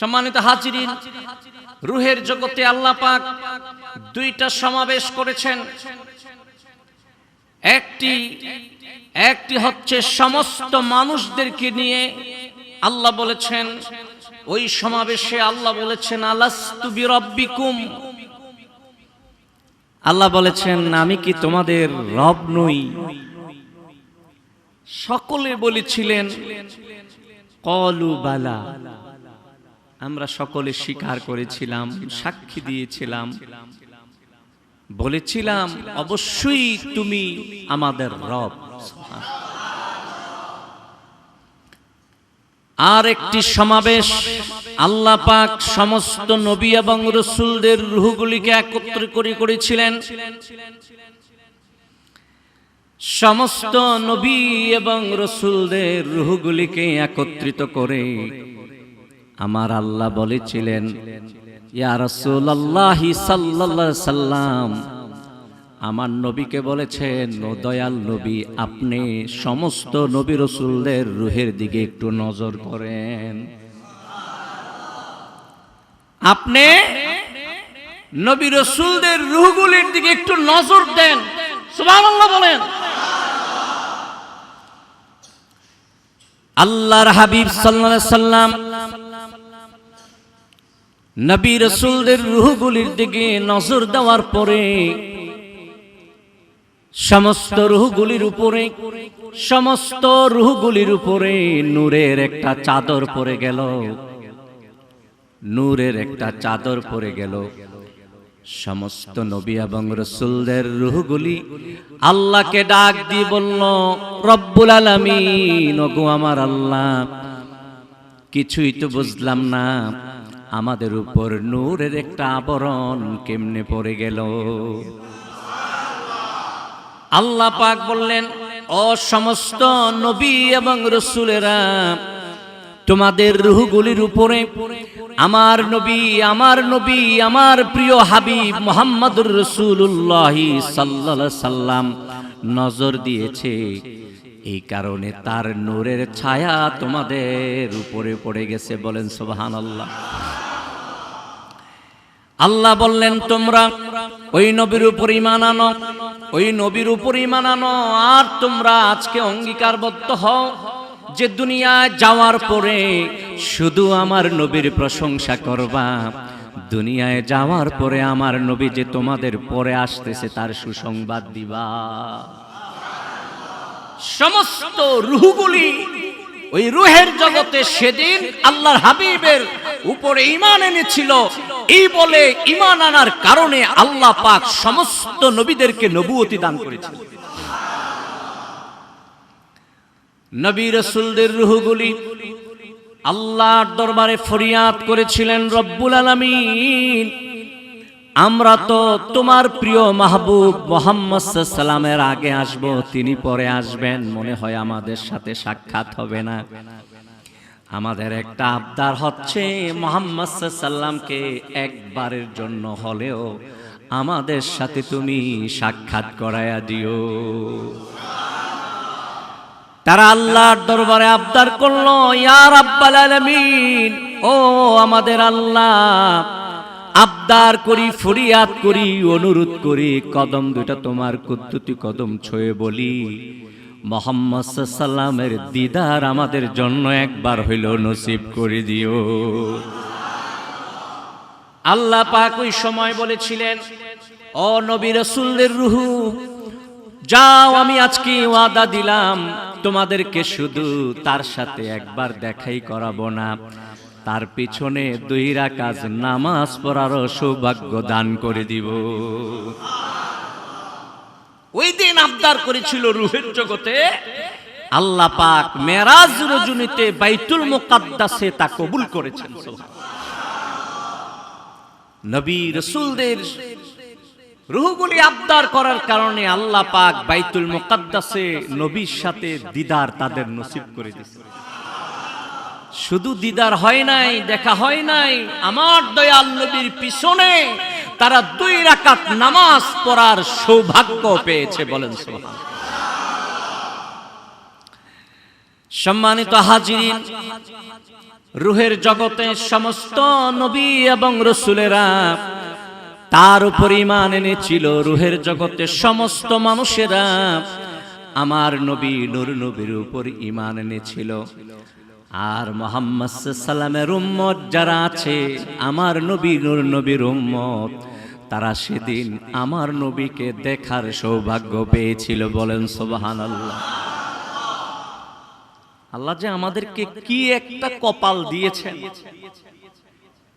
সম্মানিত হাজিরিন, রুহের জগতে আল্লাহ পাক দুইটা সমাবেশ করেছেন। একটি একটি হচ্ছে সমস্ত মানুষদেরকে নিয়ে আল্লাহ বলেছেন, ওই সমাবেশে আল্লাহ বলেছেন, আলাস্তু বিরব্বিকুম। আল্লাহ বলেছেন, আমি কি তোমাদের রব নই? সকলে বলেছিলেন, কলু বালা। আমরা সকলে স্বীকার করেছিলাম, সাক্ষী দিয়েছিলাম। বলেছিলাম, অবশ্যই তুমি আমাদের রব। আর একটি সমাবেশ আল্লাহ পাক সমস্ত নবী এবং রসুলদের রুহগুলিকে একত্র করে করেছিলেন। সমস্ত নবী এবং রসুলদের রুহগুলিকে একত্রিত করে আমার আল্লাহ বলেছিলেন আমার নবীকে বলেছেন দয়াল নবী, আপনি সমস্ত নবী রসুলদের রুহের দিকে একটু নজর করেন। আপনি নবী রসুলদের রুহগুলির দিকে একটু নজর দেন। বলেন। আল্লাহর হাবিব সাল্লাল্লাহু সাল্লাম নবী রসুলদের রুহগুলির দিকে নজর দেওয়ার পরে সমস্ত রুহগুলির উপরে, সমস্ত রুহগুলির উপরে নূরের একটা চাদর পরে গেল। নূরের একটা চাদর পরে গেল। সমস্ত নবী এবং রসুলদের রুহগুলি আল্লাহকে ডাক দিয়ে বলল, রব্বুল আলামিন, ওগো আমার আল্লাহ, কিছুই তো বুঝলাম না। আমাদের উপর নূরের একটা আবরণ কেমনে পড়ে গেল? আল্লাহ পাক বললেন, ও সমস্ত নবী এবং রসুলেরা, তোমাদের রুহগুলির উপরে আমার নবী আমার নবী, আমার প্রিয় হাবিব মোহাম্মদুর রসুল্লাহ সাল্লা সাল্লাম নজর দিয়েছে। এই কারণে তার নূরের ছায়া তোমাদের উপরে পড়ে গেছে বলেন সোবাহান আল্লাহ আল্লাহ বললেন, তোমরা ওই নবীর উপর ইমান আনো, ওই নবীর উপর ইমান আনো, আর তোমরা আজকে অঙ্গীকারবদ্ধ হও যে দুনিয়ায় যাওয়ার পরে শুধু আমার নবীর প্রশংসা করবা। দুনিয়ায় যাওয়ার পরে আমার নবী যে তোমাদের পরে আসতেছে তার সুসংবাদ দিবা। সমস্ত রুহগুলি ওই রুহের জগতে সেদিন আল্লাহর হাবিবের উপরে ইমান এনেছিল। এই বলে ইমান আনার কারণে আল্লাহ পাক সমস্ত নবীদেরকে নবুয়তি দান করেছিল নবী রসুলদের রুহগুলি আল্লাহর দরবারে ফরিয়াদ করেছিলেন, রব্বুল আলামিন আমরা তো তোমার প্রিয় মাহবুব মোহাম্মদ সাল্লামের আগে আসব, তিনি পরে আসবেন, মনে হয় আমাদের সাথে সাক্ষাৎ হবে না। আমাদের একটা আবদার হচ্ছে মোহাম্মদ সাল্লামকে একবারের জন্য হলেও আমাদের সাথে তুমি সাক্ষাৎ করায়া দিও। তারা আল্লাহর দরবারে আবদার করল ইয়ার আব্বাল আলমিন, ও আমাদের আল্লাহ আবদার করি, ফরিয়াদ করি, অনুরোধ করি, কদম দুটা তোমার কুদ্দুতি কদম ছুঁয়ে বলি। মোহাম্মদ সাল্লামের দিদার আমাদের জন্য একবার হইল নসিব করে দিও। আল্লাহ পাক ওই সময় বলেছিলেন, ও নবী রসুলের রুহু, যাও, আমি আজকে ওয়াদা দিলাম, তোমাদেরকে শুধু তার সাথে একবার দেখাই করাবো না। তার পিছনে দুই রাকাজ নামাজ পড়ারও সৌভাগ্য দান করে দিব। ওই দিন আবদার করেছিল রুহের জগতে, আল্লাহ পাক মেরাজ রজনীতে বাইতুল মুকাদ্দাসে তা কবুল করেছেন নবী রসুলদের রুহগুলি আবদার করার কারণে আল্লাহ পাক বাইতুল মুকাদ্দাসে নবীর সাথে দিদার তাদের নসিব করে দিয়েছে। শুধু দিদার হয় নাই, দেখা হয় নাই। আমার দয়াল নবীর পিছনে তারা দুই রাকাত নামাজ পড়ার সৌভাগ্য পেয়েছে বলেন সোহান সম্মানিত হাজিরিন, রুহের জগতে সমস্ত নবী এবং রসুলেরা তার উপর ইমান এনেছিল, রুহের জগতে সমস্ত মানুষেরা আমার নবী নূর নবীর উপর ইমান এনেছিল। আর মোহাম্মদ সাল্লামের উম্মত যারা আছে, আমার নবী নূর নবীর উম্মত, তারা সেদিন আমার নবীকে দেখার সৌভাগ্য পেয়েছিল বলেন সোবাহান আল্লাহ আল্লাহ যে আমাদেরকে কি একটা কপাল দিয়েছেন,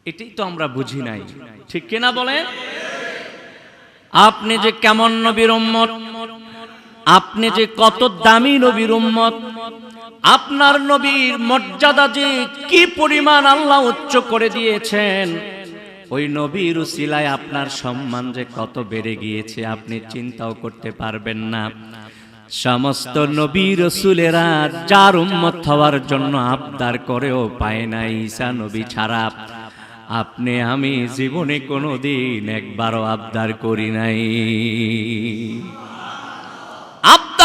এটাই তো আমরা বুঝি নাই। ঠিক কিনা বলেন? আপনি যে কেমন নবীর উম্মত, আপনি যে কত দামি নবীর উম্মত আপনার নবীর মর্যাদা যে কি পরিমাণ আল্লাহ উচ্চ করে দিয়েছেন, ওই নবীর উসিলায় আপনার সম্মান যে কত বেড়ে গিয়েছে আপনি চিন্তাও করতে পারবেন না। সমস্ত নবী রসুলেরা যার উম্মত হওয়ার জন্য আবদার করেও পায় না ঈসা নবী ছাড়া। আপনি, আমি জীবনে কোনো দিন একবারও আবদার করি নাই।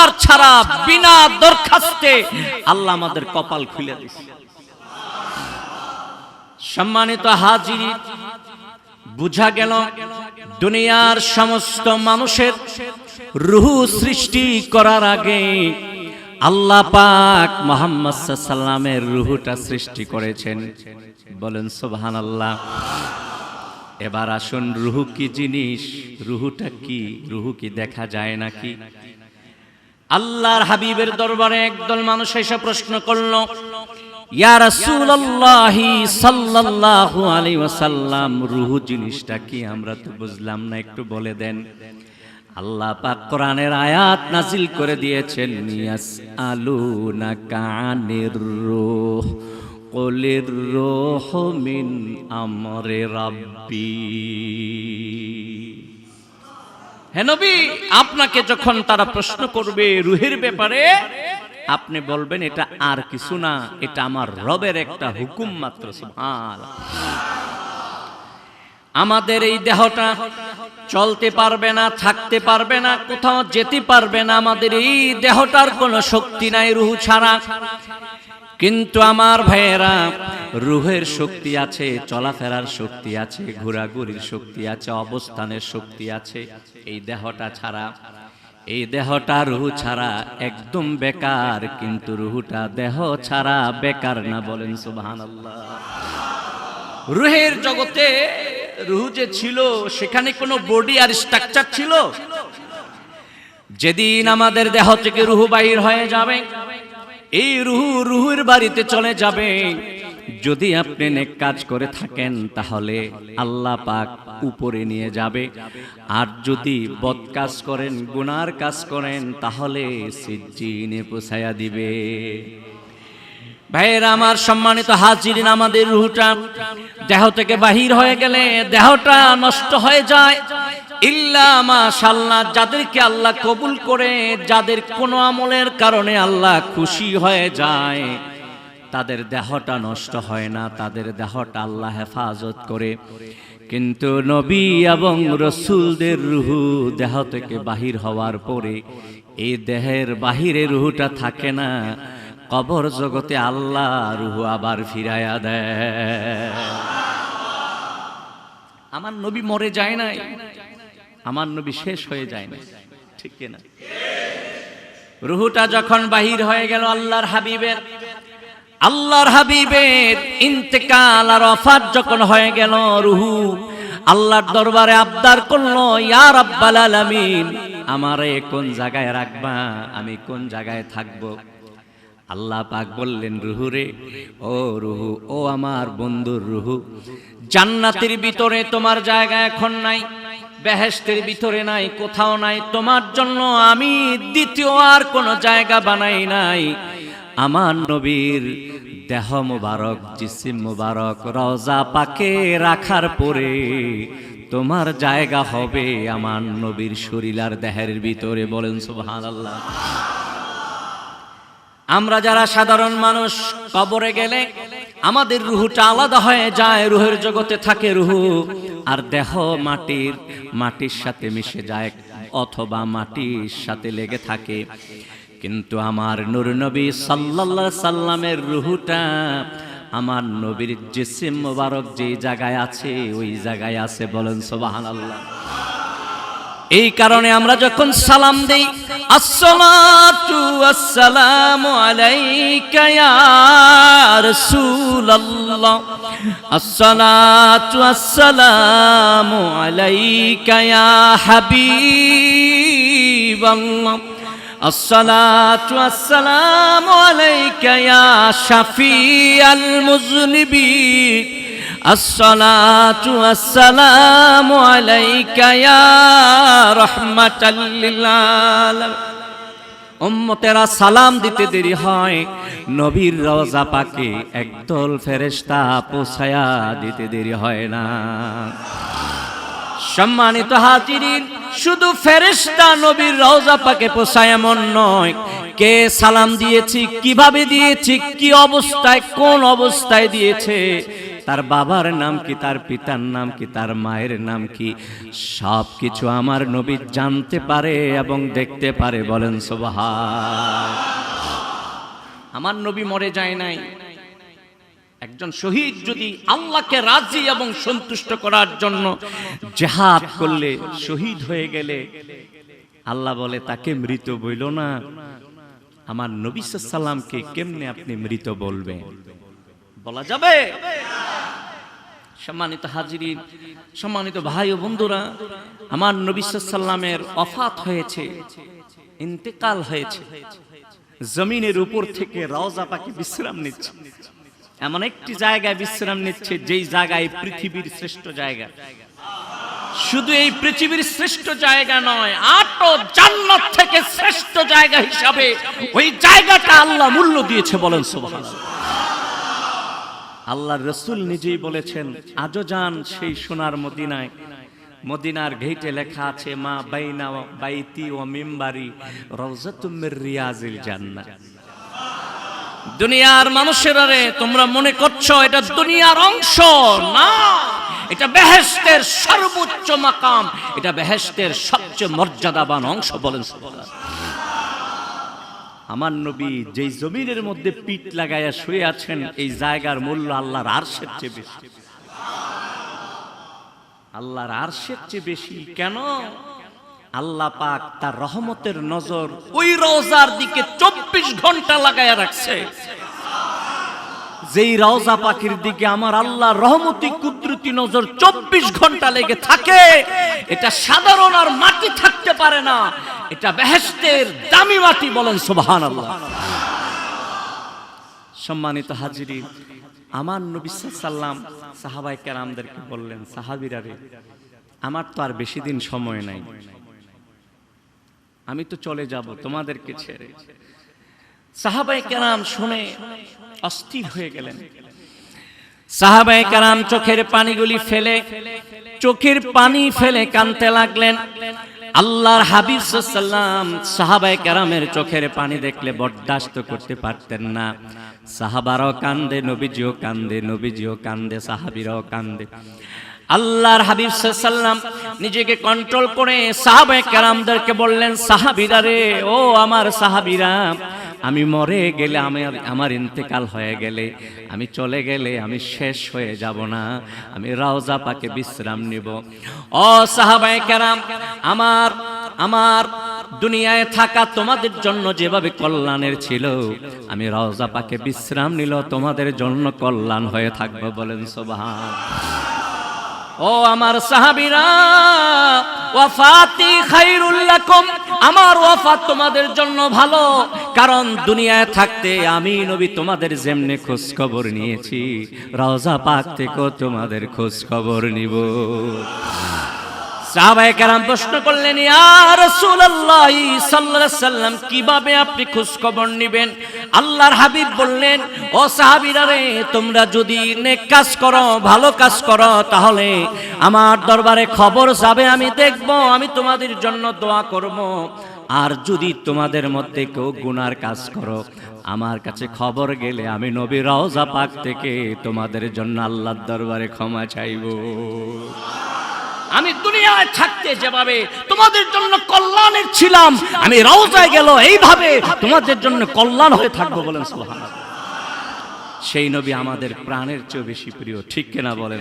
আবদার ছাড়া, বিনা দরখাস্তে আল্লাহ আমাদের কপাল খুলে দিচ্ছে সম্মানিত হাজিরি, বুঝা গেল দুনিয়ার সমস্ত মানুষের রুহু সৃষ্টি করার আগে আল্লাহ পাক মোহাম্মদ সাল্লামের রুহুটা সৃষ্টি করেছেন। বলেন সোবহান আল্লাহ এবার আসুন, রুহু কি জিনিস? রুহুটা কি? রুহু কি দেখা যায় নাকি? আল্লাহর হাবিবের দরবারে একদল মানুষ এসে প্রশ্ন করল রাসূলুল্লাহি সাল্লাল্লাহু ওয়াসাল্লাম, রুহু জিনিসটা কি আমরা তো বুঝলাম না, একটু বলে দেন। আল্লাহ পাক আয়াত করে দিয়েছেন মিন আমরি রাব্বি। হে নবী, আপনাকে যখন তারা প্রশ্ন করবে রুহের ব্যাপারে, আপনি বলবেন, এটা আর কিছু না, এটা আমার রবের একটা হুকুম মাত্র আমাদের এই দেহটা চলতে পারবে না, থাকতে পারবে না, কোথাও যেতে পারবে না, আমাদের এই দেহটার কোনো শক্তি নাই, রুহু ছাড়া। কিন্তু আমার ভাইয়েরা, রুহের শক্তি আছে, চলাফেরার শক্তি আছে, ঘোরাঘুরির শক্তি আছে, অবস্থানের শক্তি আছে, এই দেহটা ছাড়া। এই দেহটা রুহু ছাড়া একদম বেকার, কিন্তু রুহুটা দেহ ছাড়া বেকার না বলেন সুবহানাল্লাহ। রুহের জগতে রুহু যে ছিল, সেখানে কোনো বডি আর স্ট্রাকচার ছিল? যেদিন আমাদের দেহ থেকে রুহু বাহির হয়ে যাবে, এই রুহু রুহুর বাড়িতে চলে যাবে। যদি আপনি নেক কাজ করে থাকেন, তাহলে আল্লাহ পাক উপরে নিয়ে যাবে। আর যদি বদ কাজ করেন, গুনার কাজ করেন, তাহলে সিজ্জিনে পোছায়া দিবে। ভাইয়েরা, আমার সম্মানিত হাজিরিন, আমাদের রুহটা দেহ থেকে বাহির হয়ে গেলে দেহটা নষ্ট হয়ে যায়। ইল্লা যাদেরকে আল্লাহ কবুল করে, যাদের কোনো আমলের কারণে আল্লাহ খুশি হয়ে যায়, তাদের দেহটা নষ্ট হয় না, তাদের দেহটা আল্লাহ হেফাজত করে। কিন্তু নবী এবং রসুলদের রুহু দেহ থেকে বাহির হওয়ার পরে, এই দেহের বাহিরে রুহুটা থাকে না। কবর জগতে আল্লাহ রুহু আবার ফিরাইয়া দেয়। আমার নবী মরে যায় নাই, আমার নবী শেষ হয়ে যায় না ঠিক না রুহুটা যখন বাহির হয়ে গেল আল্লাহর হাবিবের আল্লাহর হাবিবের ইন্তেকাল আর অফাত যখন হয়ে গেল রুহু, আল্লাহর দরবারে আবদার করল, ইয়া রাব্বাল আলামিন, আমারে কোন জায়গায় রাখবা? আমি কোন জায়গায় থাকব? আল্লাহ পাক বললেন রুহুরে ও রুহু, ও আমার বন্ধুর রুহু, জান্নাতের ভিতরে তোমার জায়গা এখন নাই বেহেস্তের ভিতরে নাই, কোথাও নাই, তোমার জন্য আমি দ্বিতীয় আর কোনো জায়গা বানাই নাই। আমার নবীর দেহ মুবারক, জিসিম মুবারক, রওজা পাকে রাখার পরে তোমার জায়গা হবে আমার নবীর শরীর দেহের ভিতরে বলেন সুবহানাল্লাহ। আমরা যারা সাধারণ মানুষ, কবরে গেলে আমাদের রুহুটা আলাদা হয়ে যায়, রুহের জগতে থাকে রুহু। আর দেহ মাটির মাটির সাথে মিশে যায়, অথবা মাটির সাথে লেগে থাকে। কিন্তু আমার নূর নবী সাল্লাল্লাহু সাল্লামের রুহুটা, আমার নবীর জিসিম মোবারক যে জায়গায় আছে, ওই জায়গায় আছে বলেন সোবাহান আল্লাহ এই কারণে আমরা যখন সালাম দেই আসসালাতু আসসালামু আলাইকা ইয়া আলাইকা ইয়া হাবিবাল্লাহ। আসসালাতু الصلاة والسلام عليك يا رحمة للعالمين উম্মতেরা সালাম দিতে দেরি হয় নবীর রওজা পাকে একদল ফেরেশতা পৌঁছায়া দিতে দেরি হয় না সম্মানিত হাজিরিন শুধু ফেরেশতা নবীর রওজা পাকে পোষায় এমন নয় কে সালাম দিয়েছি কিভাবে দিয়েছি কি অবস্থায় কোন অবস্থায় দিয়েছে তার বাবার নাম কি, তার পিতার নাম কি, তার মায়ের নাম কি? সব কিছু আমার নবী জানতে পারে এবং দেখতে পারে, বলেন সোবাহার আমার নবী মরে যায় নাই। একজন শহীদ যদি আল্লাহকে রাজি এবং সন্তুষ্ট করার জন্য জেহাদ করলে, শহীদ হয়ে গেলে, আল্লাহ বলে, তাকে মৃত বইল না। আমার নবী সাল্লামকে কেমনে আপনি মৃত বলবেন? বলা যাবে। সম্মানিত হাজিরিন, সম্মানিত ভাই ও বন্ধুরা, আমার নবী অফাত হয়েছে, ইন্তেকাল হয়েছে। জমিনের উপর থেকে রওজা পাখি বিশ্রাম নিচ্ছে। এমন একটি জায়গায় বিশ্রাম নিচ্ছে, যেই জায়গায় পৃথিবীর শ্রেষ্ঠ জায়গা। শুধু এই পৃথিবীর শ্রেষ্ঠ জায়গা নয় আটো জান্নাত থেকে শ্রেষ্ঠ জায়গা হিসাবে ওই জায়গাটা আল্লাহ মূল্য দিয়েছে বলেন সুবহানাল্লাহ। আল্লাহ রসুল নিজেই বলেছেন, আজও যান সেই সোনার মদিনায়। মদিনার ঘেটে লেখা আছে, মা বাইনা বাইতি ও মিম্বারি রওজাতুমির রিয়াজিল জান্নাত দুনিয়ার মানুষেরা রে তোমরা মনে করছ এটা দুনিয়ার অংশ? না, এটা বেহেশতের সর্বোচ্চ মাকাম, এটা বেহেশতের সবচেয়ে মর্যাদাবান অংশ বলেন সুবহানাল্লাহ। আমার নবী যেই জমিনের মধ্যে পিঠ লাগাইয়া শুয়ে আছেন, এই জায়গার মূল্য আল্লাহর আরশের চেয়ে বেশি। আল্লাহর আরশের চেয়ে বেশি। কেন? আল্লাহ পাক তার রহমতের নজর ওই রোজার দিকে চব্বিশ ঘণ্টা লাগাইয়া রাখছে। যেই রওজা পাখির দিকে আমার আল্লাহ রহমতি কুদরতি নজর চব্বিশ ঘণ্টা লেগে থাকে, এটা সাধারণ আর মাটি থাকতে পারে না, এটা বেহেস্তের দামি মাটি বলেন সুবহান আল্লাহ সম্মানিত হাজিরি, আমার নবী সাল্লাম সাহাবাই কেরামদেরকে বললেন, সাহাবিরা রে, আমার তো আর বেশি দিন সময় নাই। আমি তো চলে যাব, তোমাদেরকে ছেড়ে। সাহাবাই শুনে অস্থির হয়ে গেলেন। সাহাবাই কারাম চোখের পানিগুলি ফেলে, চোখের পানি ফেলে কানতে লাগলেন। আল্লাহর হাবিব সাল্লাম সাহাবাই কারামের চোখের পানি দেখলে বরদাস্ত করতে পারতেন না। সাহাবারাও কান্দে, নবীজিও কান্দে নবীজিও কান্দে, সাহাবিরাও কান্দে। আল্লাহর হাবিব নিজেকে কন্ট্রোল করে সাহাবায়ে কেরামদেরকে বললেন, সাহাবিরা রে, ও আমার সাহাবিরা আমি মরে গেলে আমার আমার ইন্তেকাল হয়ে গেলে, আমি চলে গেলে আমি শেষ হয়ে যাব না, আমি রাওজা পাকে বিশ্রাম নিব। ও সাহাবায়ে কেরাম, আমার আমার দুনিয়ায় থাকা তোমাদের জন্য যেভাবে কল্যাণের ছিল, আমি রওজা পাকে বিশ্রাম নিল তোমাদের জন্য কল্যাণ হয়ে থাকব বলেন সোবাহান। ও আমার সাহাবিরা, ওয়াফাতি খাইরুল লাকুম। আমার ওয়াফাত তোমাদের জন্য ভালো, কারণ দুনিয়ায় থাকতে আমি নবী তোমাদের যেমনে খোঁজ খবর নিয়েছি, রওজা পাক থেকে তোমাদের খোঁজ খবর নিব। সাহাবায়ে কেরাম প্রশ্ন করলেন সাল্লাম কীভাবে আপনি খোঁজ খবর আল্লাহর হাবিব বললেন রে, তোমরা যদি কাজ করো, ভালো কাজ করো, তাহলে আমার দরবারে খবর যাবে, আমি দেখব, আমি তোমাদের জন্য দোয়া করব। আর যদি তোমাদের মধ্যে কেউ গুনার কাজ করো, আমার কাছে খবর গেলে আমি নবী রওজা পাক থেকে তোমাদের জন্য আল্লাহর দরবারে ক্ষমা চাইব। আমি দুনিয়ায় থাকতে যেভাবে তোমাদের জন্য কল্যাণের ছিলাম, আমি রওজায় গেল এইভাবে তোমাদের জন্য কল্যাণ হয়ে থাকব বলেন সুবহানাল্লাহ। সেই নবী আমাদের প্রাণের চেয়েও বেশি প্রিয়, ঠিক কিনা বলেন?